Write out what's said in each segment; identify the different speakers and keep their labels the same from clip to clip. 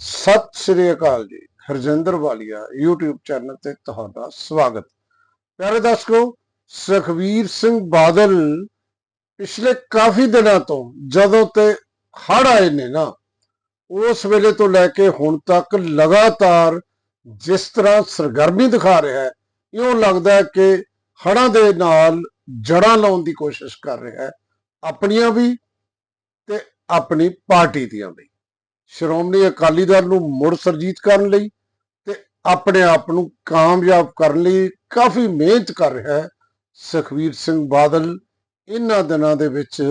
Speaker 1: ਸਤਿ ਸ਼੍ਰੀ ਅਕਾਲ ਜੀ, ਹਰਜਿੰਦਰ ਵਾਲੀਆ, YouTube channel ਤੇ ਤੁਹਾਡਾ ਸਵਾਗਤ। ਪਿਆਰੇ ਦਰਸ਼ਕੋ, ਸੁਖਵੀਰ ਸਿੰਘ ਬਾਦਲ ਪਿਛਲੇ ਕਾਫੀ ਦਿਨਾਂ ਤੋਂ ਜਦੋਂ ਤੇ ਹੜ ਆਏ ਨੇ ਨਾ, ਉਸ ਵੇਲੇ ਤੋਂ ਲੈ ਕੇ ਹੁਣ ਤੱਕ ਲਗਾਤਾਰ ਜਿਸ ਤਰ੍ਹਾਂ ਸਰਗਰਮੀ ਦਿਖਾ ਰਿਹਾ ਹੈ, ਇਉਂ ਲੱਗਦਾ ਹੈ ਕਿ ਹੜਾਂ ਦੇ ਨਾਲ ਜੜਾਂ ਲਾਉਣ ਦੀ ਕੋਸ਼ਿਸ਼ ਕਰ ਰਿਹਾ ਹੈ, ਆਪਣੀਆਂ ਵੀ ਤੇ ਆਪਣੀ ਪਾਰਟੀ ਦੀਆਂ ਵੀ। ਸ਼੍ਰੋਮਣੀ ਅਕਾਲੀ ਦਲ ਨੂੰ ਮੁੜ ਸਰਜੀਤ ਕਰਨ ਲਈ ਤੇ ਆਪਣੇ ਆਪ ਨੂੰ ਕਾਮਯਾਬ ਕਰਨ ਲਈ ਕਾਫੀ ਮਿਹਨਤ ਕਰ ਰਿਹਾ ਹੈ ਸੁਖਵੀਰ ਸਿੰਘ ਬਾਦਲ। ਇਹਨਾਂ ਦਿਨਾਂ ਦੇ ਵਿੱਚ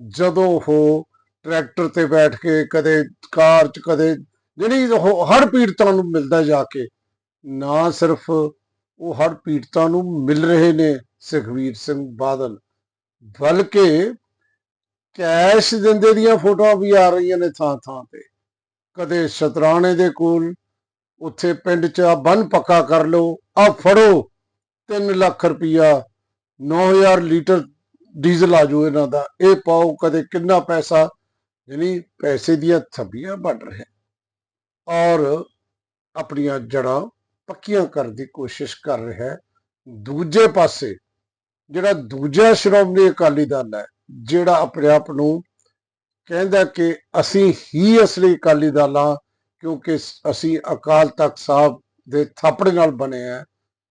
Speaker 1: ਜਦੋਂ ਉਹ ਟਰੈਕਟਰ ਤੇ ਬੈਠ ਕੇ ਕਦੇ ਕਾਰ 'ਚ, ਕਦੇ ਜਿਹੜੀ ਉਹ ਹਰ ਪੀੜਤਾਂ ਨੂੰ ਮਿਲਦਾ ਜਾ ਕੇ, ਨਾ ਸਿਰਫ ਉਹ ਹਰ ਪੀੜਤਾਂ ਨੂੰ ਮਿਲ ਰਹੇ ਨੇ ਸੁਖਵੀਰ ਸਿੰਘ ਬਾਦਲ, ਬਲਕਿ ਕੈਸ਼ ਦਿੰਦੇ ਦੀਆਂ ਫੋਟੋਆਂ ਵੀ ਆ ਰਹੀਆਂ ਨੇ ਥਾਂ ਥਾਂ ਤੇ। ਕਦੇ ਸ਼ਤਰਾਣੇ ਦੇ ਕੋਲ, ਉੱਥੇ ਪਿੰਡ 'ਚ ਆ ਬੰਨ ਪੱਕਾ ਕਰ ਲਓ, ਆ ਫੜੋ 3 ਲੱਖ ਰੁਪਇਆ 9000 ਲੀਟਰ ਡੀਜ਼ਲ ਆ ਜਾਊ ਇਹਨਾਂ ਦਾ, ਇਹ ਪਾਓ ਕਦੇ ਕਿੰਨਾ ਪੈਸਾ, ਯਾਨੀ ਪੈਸੇ ਦੀਆਂ ਥੱਬੀਆਂ ਵੱਢ ਰਿਹਾ ਔਰ ਆਪਣੀਆਂ ਜੜਾਂ ਪੱਕੀਆਂ ਕਰਨ ਦੀ ਕੋਸ਼ਿਸ਼ ਕਰ ਰਿਹਾ ਹੈ। ਦੂਜੇ ਪਾਸੇ, ਜਿਹੜਾ ਦੂਜਾ ਸ਼੍ਰੋਮਣੀ ਅਕਾਲੀ ਦਲ ਹੈ, ਜਿਹੜਾ ਆਪਣੇ ਆਪ ਨੂੰ ਕਹਿੰਦਾ ਕਿ ਅਸੀਂ ਹੀ ਅਸਲੀ ਅਕਾਲੀ ਦਲ ਹਾਂ, ਕਿਉਂਕਿ ਅਸੀਂ ਅਕਾਲ ਤਖਤ ਸਾਹਿਬ ਦੇ ਥਾਪੜੇ ਨਾਲ ਬਣੇ ਆ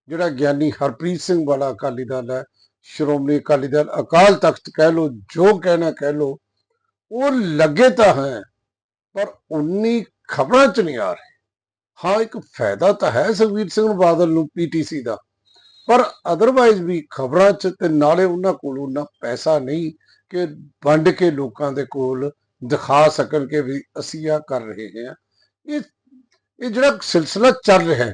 Speaker 1: ਜਿਹੜਾ ਗਿਆਨੀ ਹਰਪ੍ਰੀਤ ਸਿੰਘ ਵਾਲਾ ਅਕਾਲੀ ਦਲ ਹੈ, ਸ਼੍ਰੋਮਣੀ ਅਕਾਲੀ ਦਲ, ਅਕਾਲ ਤਖਤ ਕਹਿ ਲੋ ਜੋ ਕਹਿਣਾ ਕਹਿ ਲੋ ਉਹ ਲੱਗੇ ਤਾਂ ਹੈ, ਪਰ ਉਨੀ ਖਬਰਾਂ ਚ ਨਹੀਂ ਆ ਰਹੀ। ਹਾਂ, ਇੱਕ ਫਾਇਦਾ ਤਾਂ ਹੈ ਸੁਖਵੀਰ ਸਿੰਘ ਬਾਦਲ ਨੂੰ ਪੀਟੀਸੀ ਦਾ, ਪਰ ਅਦਰਵਾਈਜ਼ ਵੀ ਖਬਰਾਂ ਚ ਤੇ ਨਾਲੇ ਉਹਨਾਂ ਕੋਲ ਉਹਨਾਂ ਪੈਸਾ ਨਹੀਂ ਕਿ ਵੰਡ ਕੇ ਲੋਕਾਂ ਦੇ ਕੋਲ ਦਿਖਾ ਸਕਣ ਕਿ ਵੀ ਅਸੀਂ ਆ ਕਰ ਰਹੇ ਹਾਂ। ਇਹ ਇਹ ਜਿਹੜਾ ਸਿਲਸਿਲਾ ਚੱਲ ਰਿਹਾ ਹੈ,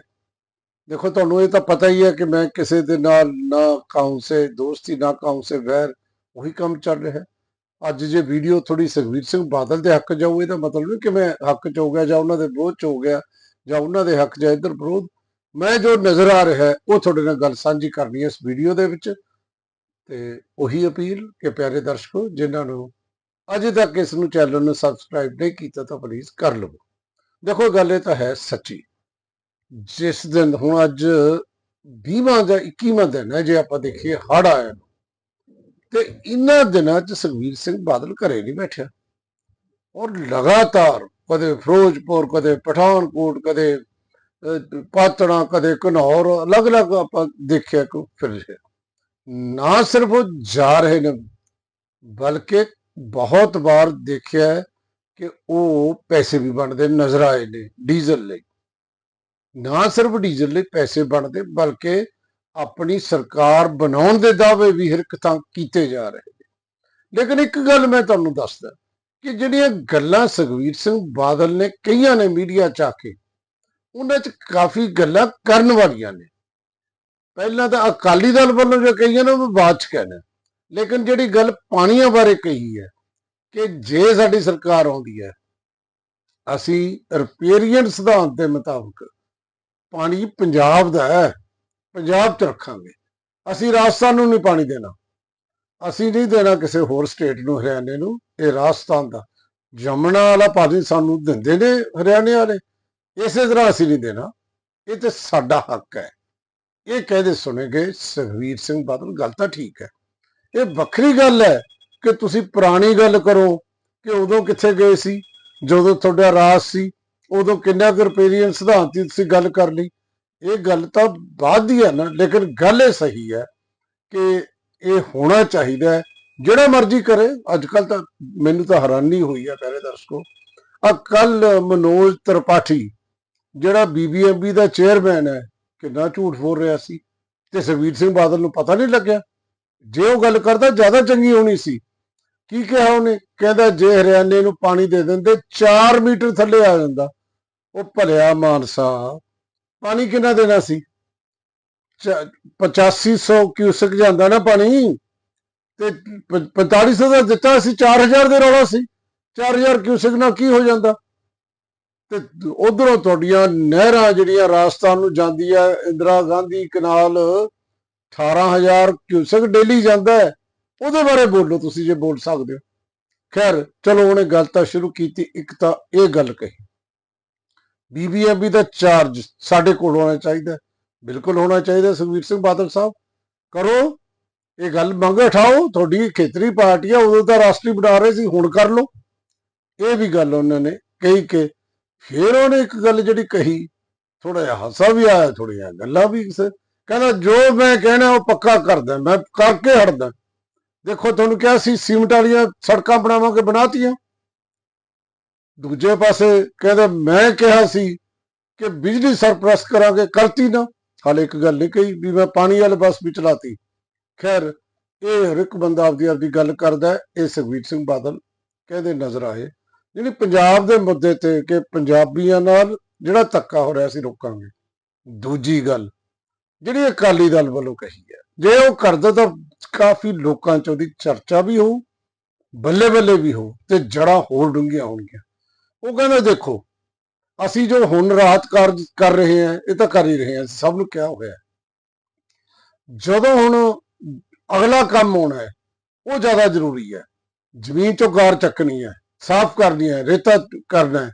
Speaker 1: ਦੇਖੋ ਤੁਹਾਨੂੰ ਇਹ ਤਾਂ ਪਤਾ ਹੀ ਹੈ ਕਿ ਮੈਂ ਕਿਸੇ ਦੇ ਨਾਲ ਨਾ ਕਾਉਂਸੇ ਦੋਸਤੀ ਨਾ ਕਾਉਂਸੇ ਵੈਰ ਉਹੀ ਕੰਮ ਚੱਲ ਰਿਹਾ ਹੈ। ਅੱਜ ਜੇ ਵੀਡੀਓ ਥੋੜੀ ਸੁਖਵੀਰ ਸਿੰਘ ਬਾਦਲ ਦੇ ਹੱਕ ਜਾਊ ਇਹਦਾ ਮਤਲਬ ਨਹੀਂ ਕਿ ਮੈਂ ਹੱਕ ਚ ਹੋ ਗਿਆ ਜਾਂ ਉਹਨਾਂ ਦੇ ਵਿਰੋਧ ਚ ਹੋ ਗਿਆ ਜਾਂ ਉਹਨਾਂ ਦੇ ਹੱਕ ਜਾਂ ਇੱਧਰ ਵਿਰੋਧ। ਮੈਂ ਜੋ ਨਜ਼ਰ ਆ ਰਿਹਾ, ਉਹ ਤੁਹਾਡੇ ਨਾਲ ਗੱਲ ਸਾਂਝੀ ਕਰਨੀ ਹੈ ਇਸ ਵੀਡੀਓ ਦੇ ਵਿੱਚ। ਤੇ ਉਹੀ ਅਪੀਲ ਕਿ ਪਿਆਰੇ ਦਰਸ਼ਕੋ ਜਿਨ੍ਹਾਂ ਨੂੰ ਅਜੇ ਤੱਕ ਇਸ ਨੂੰ ਚੈਨਲ ਨੂੰ ਸਬਸਕ੍ਰਾਈਬ ਨਹੀਂ ਕੀਤਾ ਤਾਂ ਪਲੀਜ਼ ਕਰ ਲਵੋ। ਦੇਖੋ ਗੱਲ ਇਹ ਤਾਂ ਹੈ ਸੱਚੀ। ਜਿਸ ਦਿਨ ਹੁਣ ਅੱਜ 20ਵਾਂ ਜਾਂ 21ਵਾਂ ਦਿਨ ਹੈ ਜੇ ਆਪਾਂ ਦੇਖੀਏ ਹੜ ਆਇਆ। ਨੂੰ, ਤੇ ਇਹਨਾਂ ਦਿਨਾਂ 'ਚ ਸੁਖਵੀਰ ਸਿੰਘ ਬਾਦਲ ਘਰੇ ਨਹੀਂ ਬੈਠਿਆ। ਔਰ ਲਗਾਤਾਰ ਕਦੇ ਫਿਰੋਜ਼ਪੁਰ ਕਦੇ ਪਠਾਨਕੋਟ ਕਦੇ ਪਾਤੜਾ ਕਦੇ ਘਨੌਰ ਅਲੱਗ-ਅਲੱਗ ਆਪਾਂ ਦੇਖਿਆ ਕਿ ਫਿਰ ਰਿਹਾ। ਨਾ ਸਿਰਫ ਉਹ ਜਾ ਰਹੇ ਨੇ, ਬਲਕਿ ਬਹੁਤ ਵਾਰ ਦੇਖਿਆ ਹੈ ਕਿ ਉਹ ਪੈਸੇ ਵੀ ਬਣਦੇ ਨਜ਼ਰ ਆਏ ਨੇ ਡੀਜ਼ਲ ਲਈ। ਨਾ ਸਿਰਫ ਡੀਜ਼ਲ ਲਈ ਪੈਸੇ ਬਣਦੇ, ਬਲਕਿ ਆਪਣੀ ਸਰਕਾਰ ਬਣਾਉਣ ਦੇ ਦਾਅਵੇ ਵੀ ਹਰ ਕੀਤੇ ਜਾ ਰਹੇ ਨੇ। ਲੇਕਿਨ ਇੱਕ ਗੱਲ ਮੈਂ ਤੁਹਾਨੂੰ ਦੱਸਦਾ, ਕਿ ਜਿਹੜੀਆਂ ਗੱਲਾਂ ਸੁਖਵੀਰ ਸਿੰਘ ਬਾਦਲ ਨੇ ਕਈਆਂ ਨੇ ਮੀਡੀਆ ਚ ਆ ਕੇ, ਉਹਨਾਂ ਚ ਕਾਫੀ ਗੱਲਾਂ ਕਰਨ ਵਾਲੀਆਂ ਨੇ। ਪਹਿਲਾਂ ਤਾਂ ਅਕਾਲੀ ਦਲ ਵੱਲੋਂ ਜੋ ਕਹੀਆਂ ਨੇ, ਉਹ ਬਾਅਦ ਚ ਕਹਿਣਾ। ਲੇਕਿਨ ਜਿਹੜੀ ਗੱਲ ਪਾਣੀਆਂ ਬਾਰੇ ਕਹੀ ਹੈ ਕਿ ਜੇ ਸਾਡੀ ਸਰਕਾਰ ਆਉਂਦੀ ਹੈ, ਅਸੀਂ ਰਿਪੇਰੀਅਨ ਸਿਧਾਂਤ ਦੇ ਮੁਤਾਬਕ ਪਾਣੀ ਪੰਜਾਬ ਦਾ ਹੈ, ਪੰਜਾਬ ਚ ਰੱਖਾਂਗੇ। ਅਸੀਂ ਰਾਜਸਥਾਨ ਨੂੰ ਨਹੀਂ ਪਾਣੀ ਦੇਣਾ। ਅਸੀਂ ਨਹੀਂ ਦੇਣਾ ਕਿਸੇ ਹੋਰ ਸਟੇਟ ਨੂੰ, ਹਰਿਆਣੇ ਨੂੰ, ਇਹ ਰਾਜਸਥਾਨ ਦਾ। ਜਮਨਾ ਵਾਲਾ ਪਾਣੀ ਸਾਨੂੰ ਦਿੰਦੇ ਨੇ ਹਰਿਆਣੇ ਵਾਲੇ। ਇਸੇ ਤਰ੍ਹਾਂ ਅਸੀਂ ਨਹੀਂ ਦੇਣਾ। ਇਹ ਤੇ ਸਾਡਾ ਹੱਕ ਹੈ। ਇਹ ਕਹਿੰਦੇ ਸੁਣੇਗੇ ਸੁਖਵੀਰ ਸਿੰਘ ਬਾਦਲ, ਗੱਲ ਤਾਂ ਠੀਕ ਹੈ। ਇਹ ਵੱਖਰੀ ਗੱਲ ਹੈ ਕਿ ਤੁਸੀਂ ਪੁਰਾਣੀ ਗੱਲ ਕਰੋ ਕਿ ਉਦੋਂ ਕਿੱਥੇ ਗਏ ਸੀ, ਜਦੋਂ ਤੁਹਾਡਾ ਰਾਜ ਸੀ, ਉਦੋਂ ਕਿੰਨਾ ਕੁ ਰਿਪੇਰੀਅਨ ਸਿਧਾਂਤ ਦੀ ਤੁਸੀਂ ਗੱਲ ਕਰ ਲਈ। ਇਹ ਗੱਲ ਤਾਂ ਬਾਅਦ ਦੀ ਹੈ ਨਾ, ਲੇਕਿਨ ਗੱਲ ਇਹ ਸਹੀ ਹੈ ਕਿ ਇਹ ਹੋਣਾ ਚਾਹੀਦਾ ਹੈ। ਜਿਹੜਾ ਮਰਜ਼ੀ ਕਰੇ ਅੱਜ ਕੱਲ ਤਾਂ ਮੈਨੂੰ ਤਾਂ ਹੈਰਾਨੀ ਹੋਈ ਹੈ ਪਹਿਲੇ ਦਰਸ਼ਕੋ। ਆ ਕੱਲ ਮਨੋਜ ਤ੍ਰਿਪਾਠੀ, ਜਿਹੜਾ ਬੀਬੀਐਮਬੀ ਦਾ ਚੇਅਰਮੈਨ ਹੈ ਕਿੰਨਾ ਝੂਠ ਬੋਲ ਰਿਹਾ ਸੀ ਤੇ ਸੁਖਵੀਰ ਸਿੰਘ ਬਾਦਲ ਨੂੰ ਪਤਾ ਨਹੀਂ ਲੱਗਿਆ। ਜੇ ਉਹ ਗੱਲ ਕਰਦਾ, ਜ਼ਿਆਦਾ ਚੰਗੀ ਹੋਣੀ ਸੀ। ਕੀ ਕਿਹਾ ਉਹਨੇ? ਕਹਿੰਦਾ, ਜੇ ਹਰਿਆਣੇ ਨੂੰ ਪਾਣੀ ਦੇ ਦਿੰਦੇ 4 ਮੀਟਰ ਥੱਲੇ ਆ ਜਾਂਦਾ। ਉਹ ਭਲਿਆ ਮਾਨਸਾ, ਪਾਣੀ ਕਿੰਨਾ ਦੇਣਾ ਸੀ? 8500 ਕਿਊਸਕ ਜਾਂਦਾ ਨਾ ਪਾਣੀ। ਤੇ 4500 ਦਾ ਦਿੱਤਾ ਸੀ 4000 ਦੇ ਰੌਲਾ ਸੀ। 4000 ਕਿਊਸਕ ਨਾਲ ਕੀ ਹੋ ਜਾਂਦਾ? ਤੇ ਉਧਰੋਂ ਤੁਹਾਡੀਆਂ ਨਹਿਰਾਂ ਜਿਹੜੀਆਂ ਰਾਜਸਥਾਨ ਨੂੰ ਜਾਂਦੀ ਜਾਂਦੀਆਂ Indira Gandhi canal 18000 cusec daily ਜਾਂਦਾ ਹੈ, ਉਹਦੇ ਬਾਰੇ ਬੋਲੋ ਤੁਸੀਂ ਜੇ ਬੋਲ ਸਕਦੇ ਹੋ। ਖੈਰ, ਚਲੋ ਉਹਨੇ ਗੱਲ ਤਾਂ ਸ਼ੁਰੂ ਕੀਤੀ, ਇੱਕ ਤਾਂ ਇਹ ਗੱਲ ਕਹੀ। ਬੀਬੀਐਮਬੀ ਦਾ ਚਾਰਜ ਸਾਡੇ ਕੋਲ ਹੋਣਾ ਚਾਹੀਦਾ ਬਿਲਕੁਲ ਹੋਣਾ ਚਾਹੀਦਾ ਸੁਖਵੀਰ ਸਿੰਘ ਬਾਦਲ ਸਾਹਿਬ। ਕਰੋ, ਇਹ ਗੱਲ ਮੰਗ ਉਠਾਓ, ਤੁਹਾਡੀ ਖੇਤਰੀ ਪਾਰਟੀ ਆ, ਉਦੋਂ ਤਾਂ ਰਾਸ਼ਟਰੀ ਬਣਾ ਰਹੇ ਸੀ, ਹੁਣ ਕਰ ਲਓ। ਇਹ ਵੀ ਗੱਲ ਉਹਨਾਂ ਨੇ ਕਹੀ ਕਿ ਫਿਰ ਉਹਨੇ ਇੱਕ ਗੱਲ ਜਿਹੜੀ ਕਹੀ ਥੋੜਾ ਜਿਹਾ ਹਾਸਾ ਵੀ ਆਇਆ ਥੋੜੀਆਂ ਗੱਲਾਂ ਵੀ ਕਹਿੰਦਾ ਜੋ ਮੈਂ ਕਹਿਣਾ ਉਹ ਪੱਕਾ ਕਰਦਾ, ਮੈਂ ਕਰਕੇ ਹਟਦਾ। ਦੇਖੋ ਤੁਹਾਨੂੰ ਕਿਹਾ ਸੀ, ਸੀਮਟ ਵਾਲੀਆਂ ਸੜਕਾਂ ਬਣਾਵਾਂਗੇ, ਬਣਾਤੀਆਂ। ਦੂਜੇ ਪਾਸੇ ਕਹਿੰਦਾ, ਮੈਂ ਕਿਹਾ ਸੀ ਕਿ ਬਿਜਲੀ ਸਰਪਲਸ ਕਰਾਂਗੇ, ਕਰਤੀ ਨਾ। ਹਾਲੇ ਇੱਕ ਗੱਲ ਨਹੀਂ ਕਹੀ ਵੀ ਮੈਂ ਪਾਣੀ ਵਾਲੇ ਬੱਸ ਵੀ ਚਲਾਤੀ। ਖੈਰ, ਇਹ ਹਰ ਇੱਕ ਬੰਦਾ ਆਪਦੀ ਆਪਦੀ ਗੱਲ ਕਰਦਾ ਇਹ ਸੁਖਬੀਰ ਸਿੰਘ ਬਾਦਲ ਕਹਿੰਦੇ ਨਜ਼ਰ ਆਏ। ਜਿਹੜੀ ਪੰਜਾਬ ਦੇ ਮੁੱਦੇ ਤੇ ਕਿ ਪੰਜਾਬੀਆਂ ਨਾਲ ਜਿਹੜਾ ਧੱਕਾ ਹੋ ਰਿਹਾ ਸੀ ਰੋਕਾਂਗੇ ਦੂਜੀ ਗੱਲ, ਜਿਹੜੀ ਅਕਾਲੀ ਦਲ ਵੱਲੋਂ ਕਹੀ ਹੈ, ਜੇ ਉਹ ਕਰਦਾ ਤਾਂ ਕਾਫੀ ਲੋਕਾਂ ਚ ਉਹਦੀ ਚਰਚਾ ਵੀ ਹੋ ਬੱਲੇ ਬੱਲੇ ਵੀ ਹੋ ਤੇ ਜੜਾ ਹੋਰ ਡੂੰਘੀਆਂ ਹੋਣਗੀਆਂ। ਉਹ ਕਹਿੰਦਾ ਦੇਖੋ, ਅਸੀਂ ਜੋ ਹੁਣ ਰਾਹਤ ਕਾਰਜ ਕਰ ਰਹੇ ਹਾਂ, ਇਹ ਤਾਂ ਕਰ ਹੀ ਰਹੇ ਹਾਂ, ਸਭ ਨੂੰ ਕਿਹਾ ਹੋਇਆ ਜਦੋਂ ਹੁਣ ਅਗਲਾ ਕੰਮ ਹੋਣਾ ਹੈ, ਉਹ ਜ਼ਿਆਦਾ ਜ਼ਰੂਰੀ ਹੈ। ਜ਼ਮੀਨ ਚੋਂ ਗਾਰ ਚੱਕਣੀ ਹੈ। ਸਾਫ਼ ਕਰਨੀ ਹੈ, ਰੇਤਾ ਕਰਨਾ ਹੈ,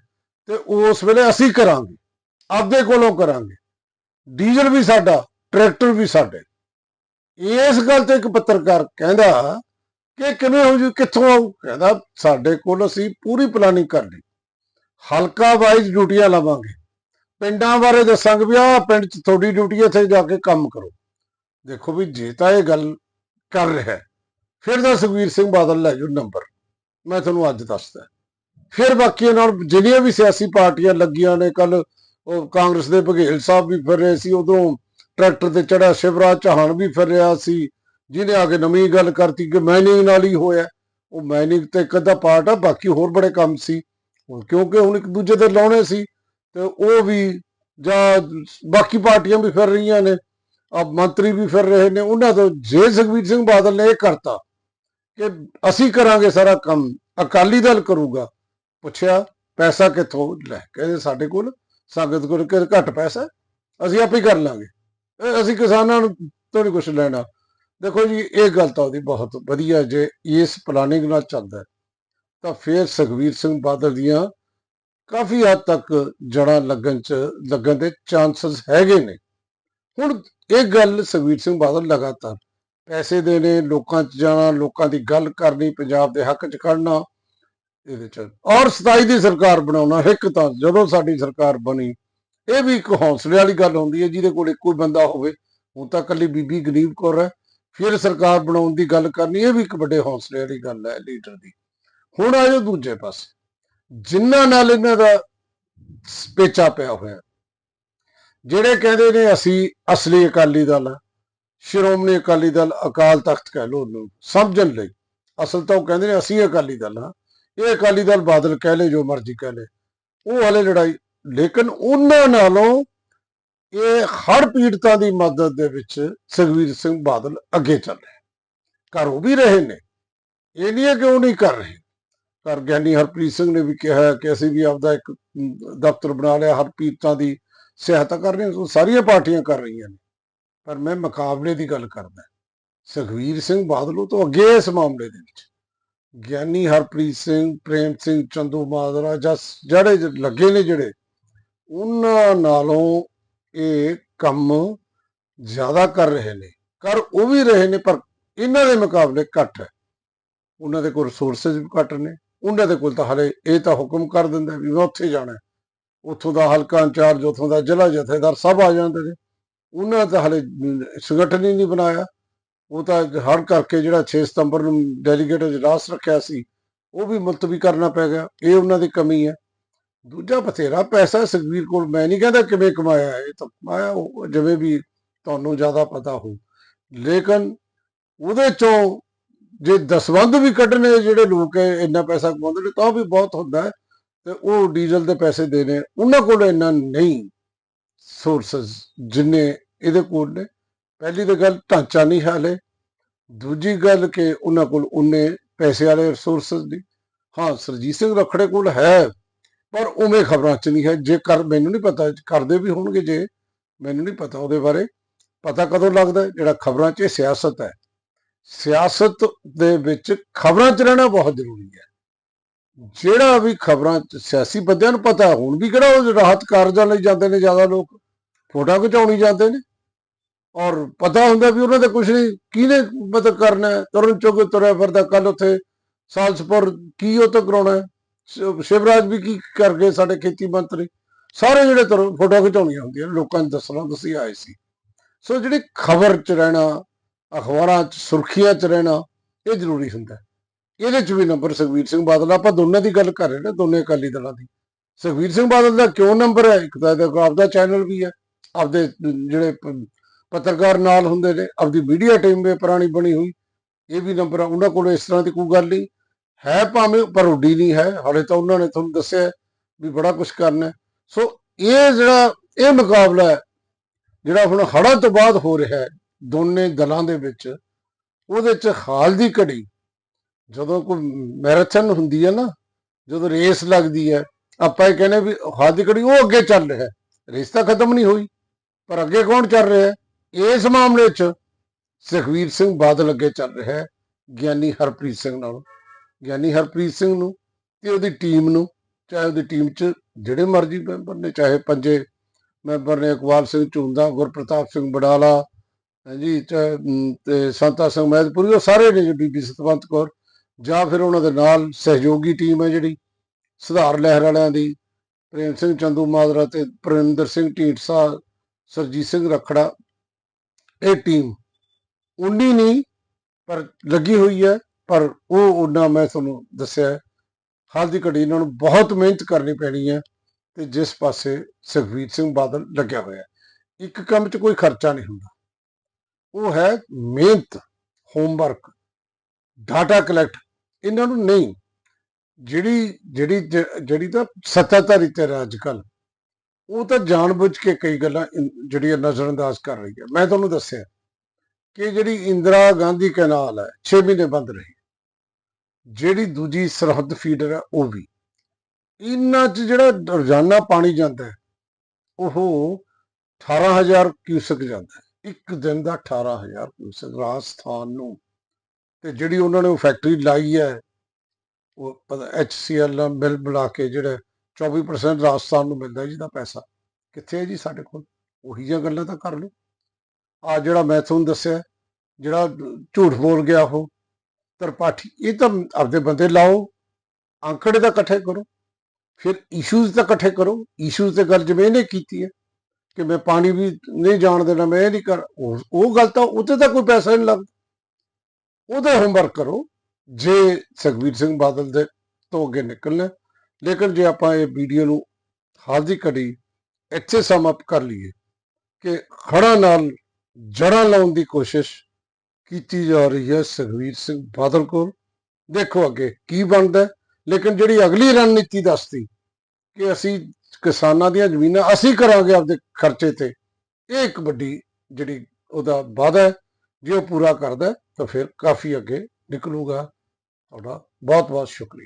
Speaker 1: ਤੇ ਉਸ ਵੇਲੇ ਅਸੀਂ ਕਰਾਂਗੇ, ਆਪਦੇ ਕੋਲੋਂ ਕਰਾਂਗੇ। ਡੀਜ਼ਲ ਵੀ ਸਾਡਾ, ਟਰੈਕਟਰ ਵੀ ਸਾਡੇ। ਇਸ ਗੱਲ ਤੇ ਇੱਕ ਪੱਤਰਕਾਰ ਕਹਿੰਦਾ ਕਿ ਕਿਵੇਂ ਹੋ ਜੂ, ਕਿੱਥੋਂ ਆਊ? ਕਹਿੰਦਾ ਸਾਡੇ ਕੋਲ ਅਸੀਂ ਪੂਰੀ ਪਲਾਨਿੰਗ ਕਰ ਲਈ। ਹਲਕਾ ਵਾਈਜ਼ ਡਿਊਟੀਆਂ ਲਵਾਂਗੇ। ਪਿੰਡਾਂ ਬਾਰੇ ਦੱਸਾਂਗੇ ਵੀ ਆਹ ਪਿੰਡ 'ਚ ਤੁਹਾਡੀ ਡਿਊਟੀ ਇੱਥੇ ਜਾ ਕੇ ਕੰਮ ਕਰੋ। ਦੇਖੋ ਵੀ ਜੇ ਤਾਂ ਇਹ ਗੱਲ ਕਰ ਰਿਹਾ ਫਿਰ ਤਾਂ ਸੁਖਵੀਰ ਸਿੰਘ ਬਾਦਲ ਲੈ ਜੂ ਨੰਬਰ। ਮੈਂ ਤੁਹਾਨੂੰ ਅੱਜ ਦੱਸਦਾ। ਫਿਰ ਬਾਕੀਆਂ ਨਾਲ ਜਿਹੜੀਆਂ ਵੀ ਸਿਆਸੀ ਪਾਰਟੀਆਂ ਲੱਗੀਆਂ ਨੇ ਕੱਲ ਉਹ ਕਾਂਗਰਸ ਦੇ ਬਘੇਲ ਸਾਹਿਬ ਵੀ ਫਿਰ ਰਹੇ ਸੀ, ਉਦੋਂ ਟਰੈਕਟਰ ਤੇ ਚੜਾ ਸ਼ਿਵਰਾਜ ਚੌਹਾਨ ਵੀ ਫਿਰ ਰਿਹਾ ਸੀ, ਜਿਹਨੇ ਆ ਕੇ ਨਵੀਂ ਗੱਲ ਕਰਤੀ ਕਿ ਮਾਈਨਿੰਗ ਨਾਲ ਹੀ ਹੋਇਆ। ਉਹ ਮਾਈਨਿੰਗ ਤੇ ਇੱਕ ਅੱਧਾ ਪਾਰਟ ਆ, ਬਾਕੀ ਹੋਰ ਬੜੇ ਕੰਮ ਸੀ। ਕਿਉਂਕਿ ਹੁਣ ਇੱਕ ਦੂਜੇ ਤੇ ਲਾਉਣੇ ਸੀ, ਤੇ ਉਹ ਵੀ ਜਾਂ ਬਾਕੀ ਪਾਰਟੀਆਂ ਵੀ ਫਿਰ ਰਹੀਆਂ ਨੇ ਆ ਮੰਤਰੀ ਵੀ ਫਿਰ ਰਹੇ ਨੇ, ਉਹਨਾਂ ਤੋਂ ਜੇ ਸੁਖਬੀਰ ਸਿੰਘ ਬਾਦਲ ਨੇ ਇਹ ਕਰਤਾ ਕਿ ਅਸੀਂ ਕਰਾਂਗੇ ਸਾਰਾ ਕੰਮ, ਅਕਾਲੀ ਦਲ ਕਰੂਗਾ। ਪੁੱਛਿਆ, ਪੈਸਾ ਕਿੱਥੋਂ ਲੈ ਕਹਿੰਦੇ ਸਾਡੇ ਕੋਲ? ਸੰਗਤ ਕੋਲ ਕਿ ਘੱਟ ਪੈਸਾ? ਅਸੀਂ ਆਪੇ ਹੀ ਕਰ ਲਾਂਗੇ। ਅਸੀਂ ਕਿਸਾਨਾਂ ਨੂੰ ਤੋਂ ਨਹੀਂ ਕੁਝ ਲੈਣਾ। ਦੇਖੋ ਜੀ, ਇਹ ਗੱਲ ਤਾਂ ਉਹਦੀ ਬਹੁਤ ਵਧੀਆ ਜੇ ਇਸ ਪਲਾਨਿੰਗ ਨਾਲ ਚੱਲਦਾ ਤਾਂ ਫਿਰ ਸੁਖਬੀਰ ਸਿੰਘ ਬਾਦਲ ਦੀਆਂ ਕਾਫੀ ਹੱਦ ਤੱਕ ਜੜਾਂ ਲੱਗਣ ਚ, ਲੱਗਣ ਦੇ ਚਾਂਸਸ ਹੈਗੇ ਨੇ। ਹੁਣ ਇਹ ਗੱਲ ਸੁਖਬੀਰ ਸਿੰਘ ਬਾਦਲ ਲਗਾਤਾਰ ਪੈਸੇ ਦੇਣੇ, ਲੋਕਾਂ ਚ ਜਾਣਾ, ਲੋਕਾਂ ਦੀ ਗੱਲ ਕਰਨੀ, ਪੰਜਾਬ ਦੇ ਹੱਕ ਚ ਖੜਨਾ ਇਹਦੇ ਚ ਔਰ 27 ਦੀ ਸਰਕਾਰ ਬਣਾਉਣਾ, ਇੱਕ ਤਾਂ ਜਦੋਂ ਸਾਡੀ ਸਰਕਾਰ ਬਣੀ, ਇਹ ਵੀ ਇੱਕ ਹੌਸਲੇ ਵਾਲੀ ਗੱਲ ਹੁੰਦੀ ਹੈ, ਜਿਹਦੇ ਕੋਲ ਇੱਕੋ ਹੀ ਬੰਦਾ ਹੋਵੇ, ਹੁਣ ਤਾਂ ਇਕੱਲੀ ਬੀਬੀ ਗਰੀਬ ਕੌਰ ਹੈ, ਫਿਰ ਸਰਕਾਰ ਬਣਾਉਣ ਦੀ ਗੱਲ ਕਰਨੀ, ਇਹ ਵੀ ਇੱਕ ਵੱਡੇ ਹੌਸਲੇ ਵਾਲੀ ਗੱਲ ਹੈ ਲੀਡਰ ਦੀ। ਹੁਣ ਆਇਓ ਦੂਜੇ ਪਾਸੇ ਜਿਨ੍ਹਾਂ ਨਾਲ ਇਹਨਾਂ ਦਾ ਪੇਚਾ ਪਿਆ ਹੋਇਆ, ਜਿਹੜੇ ਕਹਿੰਦੇ ਨੇ ਅਸੀਂ ਅਸਲੀ ਅਕਾਲੀ ਦਲ ਆ ਸ਼੍ਰੋਮਣੀ ਅਕਾਲੀ ਦਲ ਅਕਾਲ ਤਖਤ ਕਹਿ ਲੋ ਉਹਨੂੰ ਸਮਝਣ ਲਈ। ਅਸਲ ਤਾਂ ਉਹ ਕਹਿੰਦੇ ਨੇ, ਅਸੀਂ ਅਕਾਲੀ ਦਲ ਹਾਂ। ਇਹ ਅਕਾਲੀ ਦਲ ਬਾਦਲ ਕਹਿ ਲੈ ਜੋ ਮਰਜ਼ੀ ਕਹਿ ਲੈ ਉਹ ਹਲੇ ਲੜਾਈ, ਲੇਕਿਨ ਉਹਨਾਂ ਨਾਲੋਂ ਇਹ ਹੜ ਪੀੜਤਾਂ ਦੀ ਮਦਦ ਦੇ ਵਿੱਚ ਸੁਖਵੀਰ ਸਿੰਘ ਬਾਦਲ ਅੱਗੇ ਚੱਲ। ਰਿਹਾ ਕਰ ਉਹ ਵੀ ਰਹੇ ਨੇ। ਇਹ ਨਹੀਂ ਹੈ ਕਿ ਉਹ ਨਹੀਂ ਕਰ ਰਹੇ। ਪਰ ਗਿਆਨੀ ਹਰਪ੍ਰੀਤ ਸਿੰਘ ਨੇ ਵੀ ਕਿਹਾ ਕਿ ਅਸੀਂ ਵੀ ਆਪਦਾ ਇੱਕ ਦਫ਼ਤਰ ਬਣਾ ਲਿਆ ਹਰ ਪੀੜਤਾਂ ਦੀ ਸਹਾਇਤਾ ਕਰ ਰਹੇ ਸਾਰੀਆਂ ਪਾਰਟੀਆਂ ਕਰ ਰਹੀਆਂ ਨੇ। ਪਰ ਮੈਂ ਮੁਕਾਬਲੇ ਦੀ ਗੱਲ ਕਰਦਾ ਸੁਖਵੀਰ ਸਿੰਘ ਬਾਦਲ ਉਹ ਤੋਂ ਅੱਗੇ ਇਸ ਮਾਮਲੇ ਦੇ ਵਿੱਚ। ਗਿਆਨੀ ਹਰਪ੍ਰੀਤ ਸਿੰਘ, ਪ੍ਰੇਮ ਸਿੰਘ, ਚੰਦੂ ਮਾਜਰਾ ਜਾਂ ਜਿਹੜੇ ਲੱਗੇ ਨੇ ਜਿਹੜੇ, ਉਹਨਾਂ ਨਾਲੋਂ ਇਹ ਕੰਮ ਜ਼ਿਆਦਾ ਕਰ ਰਹੇ ਨੇ। ਕਰ ਉਹ ਵੀ ਰਹੇ ਨੇ, ਪਰ ਇਹਨਾਂ ਦੇ ਮੁਕਾਬਲੇ ਘੱਟ ਹੈ। ਉਹਨਾਂ ਦੇ ਕੋਲ ਰਿਸੋਰਸਸ ਵੀ ਘੱਟ ਨੇ। ਉਹਨਾਂ ਦੇ ਕੋਲ ਤਾਂ ਹਲੇ ਇਹ ਤਾਂ ਹੁਕਮ ਕਰ ਦਿੰਦਾ ਵੀ ਮੈਂ ਉੱਥੇ ਜਾਣਾ ਉੱਥੋਂ ਦਾ ਹਲਕਾ ਇੰਚਾਰਜ, ਉੱਥੋਂ ਦਾ ਜ਼ਿਲ੍ਹਾ ਜਥੇਦਾਰ ਸਭ ਆ ਜਾਂਦੇ ਨੇ। ਉਹਨਾਂ ਦਾ ਹਲੇ ਸੰਗਠਨ ਹੀ ਨਹੀਂ ਬਣਾਇਆ। ਉਹ ਤਾਂ ਹਰ ਕਰਕੇ ਜਿਹੜਾ 6 ਸਤੰਬਰ ਨੂੰ ਡੈਲੀਗੇਟ ਅਜਲਾਸ ਰੱਖਿਆ ਸੀ, ਉਹ ਵੀ ਮੁਲਤਵੀ ਕਰਨਾ ਪੈ ਗਿਆ। ਇਹ ਉਹਨਾਂ ਦੀ ਕਮੀ ਹੈ। ਦੂਜਾ ਬਥੇਰਾ ਪੈਸਾ ਸੁਖਬੀਰ ਕੋਲ। ਮੈਂ ਨਹੀਂ ਕਹਿੰਦਾ ਕਿਵੇਂ ਕਮਾਇਆ ਇਹ ਤਾਂ ਕਮਾਇਆ ਜਿਵੇਂ ਵੀ ਤੁਹਾਨੂੰ ਜ਼ਿਆਦਾ ਪਤਾ ਹੋ। ਲੇਕਿਨ ਉਹਦੇ ਚੋਂ ਜੇ ਦਸਵੰਧ ਵੀ ਕੱਢਣੇ ਜਿਹੜੇ ਲੋਕ ਇੰਨਾ ਪੈਸਾ ਕਮਾਉਂਦੇ ਨੇ, ਤਾਂ ਵੀ ਬਹੁਤ ਹੁੰਦਾ ਹੈ ਤੇ ਉਹ ਡੀਜ਼ਲ ਦੇ ਪੈਸੇ ਦੇਣੇ, ਉਹਨਾਂ ਕੋਲ ਇੰਨਾ ਨਹੀਂ। ਸੋਰਸਸ ਜਿੰਨੇ ਇਹਦੇ ਕੋਲ ਨੇ, ਪਹਿਲੀ ਤਾਂ ਗੱਲ ਢਾਂਚਾ ਨਹੀਂ ਹਾਲੇ, ਦੂਜੀ ਗੱਲ ਕਿ ਉਹਨਾਂ ਕੋਲ ਉਨੇ ਪੈਸੇ ਵਾਲੇ ਰਿਸੋਰਸਸ ਨਹੀਂ। ਹਾਂ, ਸਰਜੀਤ ਸਿੰਘ ਰਖੜੇ ਕੋਲ ਹੈ, ਪਰ ਉਵੇਂ ਖਬਰਾਂ ਚ ਨਹੀਂ ਹੈ। ਜੇ ਕਰ ਮੈਨੂੰ ਨਹੀਂ ਪਤਾ, ਕਰਦੇ ਵੀ ਹੋਣਗੇ ਜੇ, ਮੈਨੂੰ ਨਹੀਂ ਪਤਾ ਉਹਦੇ ਬਾਰੇ। ਪਤਾ ਕਦੋਂ ਲੱਗਦਾ ਜਿਹੜਾ ਖਬਰਾਂ 'ਚ ਇਹ ਸਿਆਸਤ ਹੈ। ਸਿਆਸਤ ਦੇ ਵਿੱਚ ਖਬਰਾਂ 'ਚ ਰਹਿਣਾ ਬਹੁਤ ਜ਼ਰੂਰੀ ਹੈ। ਜਿਹੜਾ ਵੀ ਖਬਰਾਂ ਸਿਆਸੀ ਬੰਦਿਆਂ ਨੂੰ ਪਤਾ, ਹੁਣ ਵੀ ਕਿਹੜਾ ਉਹ ਰਾਹਤ ਕਾਰਜਾਂ ਲਈ ਜਾਂਦੇ ਨੇ ਜ਼ਿਆਦਾ ਲੋਕ? ਫੋਟੋ ਖਿਚਾਉਣੀ ਜਾਂਦੇ ਨੇ। ਔਰ ਪਤਾ ਹੁੰਦਾ ਵੀ ਉਹਨਾਂ ਦਾ ਕੁਝ ਨਹੀਂ ਕਿਹਨੇ ਮਤਲਬ ਕਰਨਾ ਹੈ? ਤੁਰਨ ਚੁੱਕ ਤੁਰਿਆ ਫਿਰਦਾ ਕੱਲ ਉੱਥੇ ਸਾਲਸਪੁਰ ਕੀ ਉਹ ਤੋਂ ਕਰਾਉਣਾ ਸ਼ਿਵ- ਸ਼ਿਵਰਾਜ ਵੀ ਕੀ ਕਰ ਗਏ ਸਾਡੇ ਖੇਤੀ ਮੰਤਰੀ? ਸਾਰੇ ਜਿਹੜੇ ਤੁਰ ਫੋਟੋ ਖਿਚਾਉਣੀਆਂ ਹੁੰਦੀਆਂ ਨੇ, ਲੋਕਾਂ ਨੂੰ ਦੱਸਣਾ ਤੁਸੀਂ ਆਏ ਸੀ। ਸੋ ਜਿਹੜੀ ਖਬਰ 'ਚ ਰਹਿਣਾ ਅਖਬਾਰਾਂ 'ਚ ਸੁਰਖੀਆਂ 'ਚ ਰਹਿਣਾ ਇਹ ਜ਼ਰੂਰੀ ਹੁੰਦਾ ਇਹਦੇ 'ਚ ਵੀ ਨੰਬਰ ਸੁਖਵੀਰ ਸਿੰਘ ਬਾਦਲ ਆਪਾਂ ਦੋਨਾਂ ਦੀ ਗੱਲ ਕਰ ਰਹੇ ਨੇ ਦੋਨੇ ਅਕਾਲੀ ਦਲਾਂ ਦੀ। ਸੁਖਵੀਰ ਸਿੰਘ ਬਾਦਲ ਦਾ ਕਿਉਂ ਨੰਬਰ ਹੈ? ਇੱਕ ਤਾਂ ਇਹਦਾ ਆਪਦਾ ਚੈਨਲ ਵੀ ਹੈ। ਆਪਦੇ ਜਿਹੜੇ ਪੱਤਰਕਾਰ ਨਾਲ ਹੁੰਦੇ ਨੇ, ਆਪਦੀ ਮੀਡੀਆ ਟੀਮ ਵੀ ਪੁਰਾਣੀ ਬਣੀ ਹੋਈ। ਇਹ ਵੀ ਨੰਬਰ ਉਹਨਾਂ ਕੋਲ ਇਸ ਤਰ੍ਹਾਂ ਦੀ ਕੋਈ ਗੱਲ ਨਹੀਂ। ਹੈ ਭਾਵੇਂ ਪਰ ਉੱਡੀ ਨਹੀਂ ਹੈ, ਹਾਲੇ ਤਾਂ ਉਹਨਾਂ ਨੇ ਤੁਹਾਨੂੰ ਦੱਸਿਆ ਵੀ ਬੜਾ ਕੁਝ ਕਰਨਾ ਸੋ ਇਹ ਜਿਹੜਾ, ਇਹ ਮੁਕਾਬਲਾ ਹੈ, ਜਿਹੜਾ ਹੁਣ ਹੜ੍ਹਾਂ ਤੋਂ ਬਾਅਦ ਹੋ ਰਿਹਾ ਹੈ, ਦੋਨੇ ਦਲਾਂ ਦੇ ਵਿੱਚ, ਉਹਦੇ ਚ ਹਾਲ ਦੀ ਘੜੀ, ਜਦੋਂ ਕੋਈ ਮੈਰਾਥਨ ਹੁੰਦੀ ਹੈ ਨਾ, ਜਦੋਂ ਰੇਸ ਲੱਗਦੀ ਹੈ, ਆਪਾਂ ਇਹ ਕਹਿੰਦੇ ਵੀ ਹਾਲ ਦੀ ਘੜੀ ਉਹ ਅੱਗੇ ਚੱਲ ਰਿਹਾ ਰੇਸ ਤਾਂ ਖਤਮ ਨਹੀਂ ਹੋਈ। ਪਰ ਅੱਗੇ ਕੌਣ ਚੱਲ ਰਿਹਾ ਹੈ? ਇਸ ਮਾਮਲੇ 'ਚ ਸੁਖਵੀਰ ਸਿੰਘ ਬਾਦਲ ਅੱਗੇ ਚੱਲ ਰਿਹਾ ਹੈ, ਗਿਆਨੀ ਹਰਪ੍ਰੀਤ ਸਿੰਘ ਨਾਲ। ਗਿਆਨੀ ਹਰਪ੍ਰੀਤ ਸਿੰਘ ਨੂੰ ਤੇ ਉਹਦੀ ਟੀਮ ਨੂੰ, ਚਾਹੇ ਉਹਦੀ ਟੀਮ 'ਚ ਜਿਹੜੇ ਮਰਜ਼ੀ ਮੈਂਬਰ ਨੇ, ਚਾਹੇ ਪੰਜੇ ਮੈਂਬਰ ਨੇ, ਇਕਬਾਲ ਸਿੰਘ ਝੁੰਦਾ, ਗੁਰਪ੍ਰਤਾਪ ਸਿੰਘ ਬਡਾਲਾ ਹਾਂਜੀ ਚਾਹੇ ਤੇ ਸੰਤਾ ਸਿੰਘ ਮਹਿਦਪੁਰੀ ਉਹ ਸਾਰੇ ਨੇ ਬੀਬੀ ਸਤਵੰਤ ਕੌਰ, ਜਾਂ ਫਿਰ ਉਹਨਾਂ ਦੇ ਨਾਲ ਸਹਿਯੋਗੀ ਟੀਮ ਹੈ ਜਿਹੜੀ, ਸੁਧਾਰ ਲਹਿਰ ਵਾਲਿਆਂ ਦੀ, ਪ੍ਰੇਮ ਸਿੰਘ ਚੰਦੂ ਮਾਜਰਾ ਤੇ ਪ੍ਰਵਿੰਦਰ ਸਿੰਘ ਢੀਂਡਸਾ ਸਰਜੀਤ ਸਿੰਘ ਰਖੜਾ, ਇਹ ਟੀਮ ਉਨੀ ਨਹੀਂ ਪਰ ਲੱਗੀ ਹੋਈ ਹੈ, ਪਰ ਉਹ ਉਹਨਾਂ ਮੈਂ ਤੁਹਾਨੂੰ ਦੱਸਿਆ ਹਾਲ ਦੀ ਘੜੀ ਇਹਨਾਂ ਨੂੰ ਬਹੁਤ ਮਿਹਨਤ ਕਰਨੀ ਪੈਣੀ ਹੈ ਤੇ ਜਿਸ ਪਾਸੇ ਸੁਖਵੀਰ ਸਿੰਘ ਬਾਦਲ ਲੱਗਿਆ ਹੋਇਆ ਇੱਕ ਕੰਮ 'ਚ ਕੋਈ ਖਰਚਾ ਨਹੀਂ ਹੁੰਦਾ। ਉਹ ਹੈ ਮਿਹਨਤ ਹੋਮਵਰਕ ਡਾਟਾ ਕਲੈਕਟ ਇਹਨਾਂ ਨੂੰ ਨਹੀਂ, ਜਿਹੜੀ ਜਿਹੜੀ ਜ- ਜਿਹੜੀ ਤਾਂ ਸੱਤਾਧਾਰੀ ਤੇ ਅੱਜ ਕੱਲ੍ਹ ਉਹ ਤਾਂ ਜਾਣਬੁੱਝ ਕੇ ਕਈ ਗੱਲਾਂ ਇਨ- ਜਿਹੜੀਆਂ ਨਜ਼ਰਅੰਦਾਜ਼ ਕਰ ਰਹੀ ਹੈ। ਮੈਂ ਤੁਹਾਨੂੰ ਦੱਸਿਆ ਕਿ ਜਿਹੜੀ ਇੰਦਰਾ ਗਾਂਧੀ ਕੈਨਾਲ ਹੈ 6 ਮਹੀਨੇ ਬੰਦ ਰਹੀ। ਜਿਹੜੀ ਦੂਜੀ ਸਰਹੱਦ ਫੀਡਰ ਹੈ, ਉਹ ਵੀ। ਇਹਨਾਂ 'ਚ ਜਿਹੜਾ ਰੋਜ਼ਾਨਾ ਪਾਣੀ ਜਾਂਦਾ ਹੈ, ਉਹ 18000 ਕਿਊਸਕ ਜਾਂਦਾ ਹੈ। ਇੱਕ ਦਿਨ ਦਾ 18000 ਕਿਊਸਕ ਰਾਜਸਥਾਨ ਨੂੰ। ਤੇ ਜਿਹੜੀ ਉਹਨਾਂ ਨੇ ਉਹ ਫੈਕਟਰੀ ਲਾਈ ਹੈ, ਉਹ ਪਤਾ ਐਚਸੀਐਲ ਨਾਲ ਬਿੱਲ ਬੁਲਾ ਕੇ ਜਿਹੜਾ 24% ਰਾਜਸਥਾਨ ਨੂੰ ਮਿਲਦਾ ਜੀ ਦਾ ਪੈਸਾ। ਕਿੱਥੇ ਹੈ ਜੀ ਸਾਡੇ ਕੋਲ? ਉਹੀ ਜਿਹੀਆਂ ਗੱਲਾਂ ਤਾਂ ਕਰ ਲਓ। ਆ ਜਿਹੜਾ ਮੈਂ ਤੁਹਾਨੂੰ ਦੱਸਿਆ, ਜਿਹੜਾ ਝੂਠ ਬੋਲ ਗਿਆ ਉਹ, ਤਰਪਾਠੀ, ਇਹ ਤਾਂ ਆਪਦੇ ਬੰਦੇ ਲਾਓ, ਅੰਕੜੇ ਤਾਂ ਇਕੱਠੇ ਕਰੋ। ਫਿਰ ਇਸ਼ੂਜ਼ ਤਾਂ ਇਕੱਠੇ ਕਰੋ। ਇਸ਼ੂਜ਼ ਤੇ ਗੱਲ ਜਿਵੇਂ ਇਹਨੇ ਕੀਤੀ ਹੈ ਕਿ ਮੈਂ ਪਾਣੀ ਵੀ ਨਹੀਂ ਜਾਣ ਦੇਣਾ, ਮੈਂ ਇਹ ਨਹੀਂ ਕਰ, ਉਹ ਉਹ ਗੱਲ ਤਾਂ ਉੱਤੇ ਤਾਂ ਕੋਈ ਪੈਸਾ ਨਹੀਂ ਲੱਗਦਾ। ਉਹਦਾ ਹੋਮਵਰਕ ਕਰੋ। ਜੇ ਸੁਖਬੀਰ ਸਿੰਘ ਬਾਦਲ ਦੇ ਤੋਂ ਅੱਗੇ ਨਿਕਲਣਾ ਲੇਕਿਨ ਜੇ ਆਪਾਂ ਇਹ ਵੀਡੀਓ ਨੂੰ ਹਾਲ ਦੀ ਘੜੀ ਇੱਥੇ ਸਮ ਅਪ ਕਰ ਲਈਏ ਕਿ ਖੜਾ ਨਾਲ ਜੜਾਂ ਲਾਉਣ ਦੀ ਕੋਸ਼ਿਸ਼ ਕੀਤੀ ਜਾ ਰਹੀ ਹੈ ਸੁਖਬੀਰ ਸਿੰਘ ਬਾਦਲ ਕੋਲ। ਦੇਖੋ ਅੱਗੇ ਕੀ ਬਣਦਾ ਲੇਕਿਨ ਜਿਹੜੀ ਅਗਲੀ ਰਣਨੀਤੀ ਦੱਸਦੀ ਕਿ ਅਸੀਂ ਕਿਸਾਨਾਂ ਦੀਆਂ ਜ਼ਮੀਨਾਂ ਅਸੀਂ ਕਰਾਂਗੇ ਆਪਦੇ ਖਰਚੇ ਤੇ, ਇਹ ਇੱਕ ਵੱਡੀ ਜਿਹੜੀ ਉਹਦਾ ਵਾਅਦਾ ਜੇ ਉਹ ਪੂਰਾ ਕਰਦਾ ਤਾਂ ਫਿਰ ਕਾਫੀ ਅੱਗੇ ਨਿਕਲੂਗਾ। ਤੁਹਾਡਾ ਬਹੁਤ ਬਹੁਤ ਸ਼ੁਕਰੀਆ।